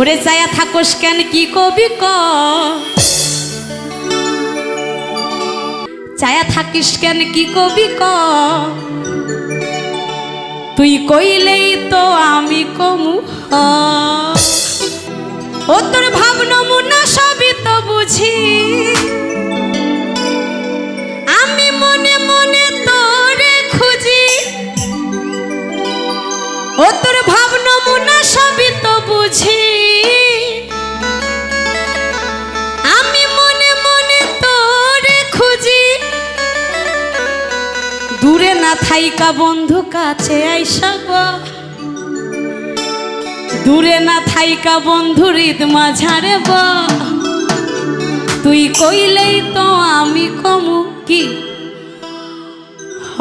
ঘুরে চায়া থাকোস কেন কি কবি ক? চায়া থাকিস কেন কি কবি ক? তুই কইলেই তো আমি কমু ও তোর ভাবনা মুনা থাইকা বন্ধু কাছে আইসা গো। দূরে না থাইকা বন্ধু হৃদ মাঝারে ব। তুই কইলেই তো আমি কমু কি? হ।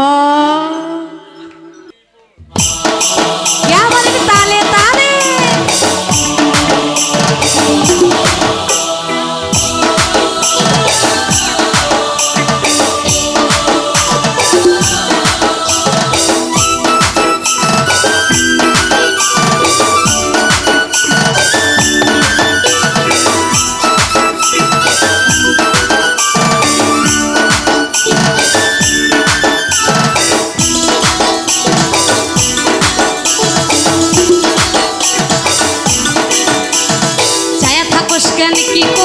gonna keep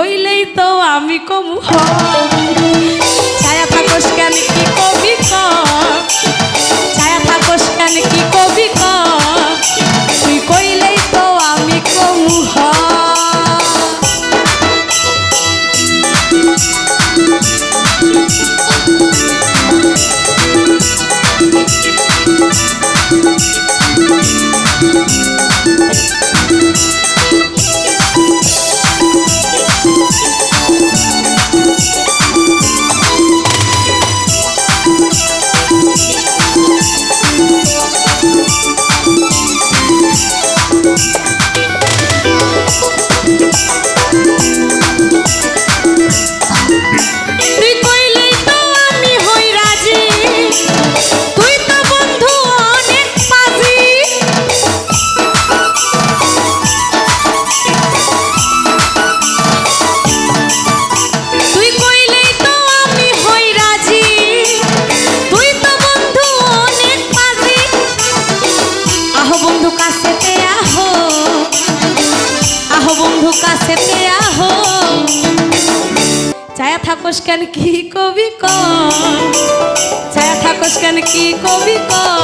কইলেই তো আমি কমু ছায়া থাকস কেন কি কবি ছায়া থাকস কেন কি কবি থাকোস কেন কি কবি কন ছায়া থাকোস কেন কি কবি কন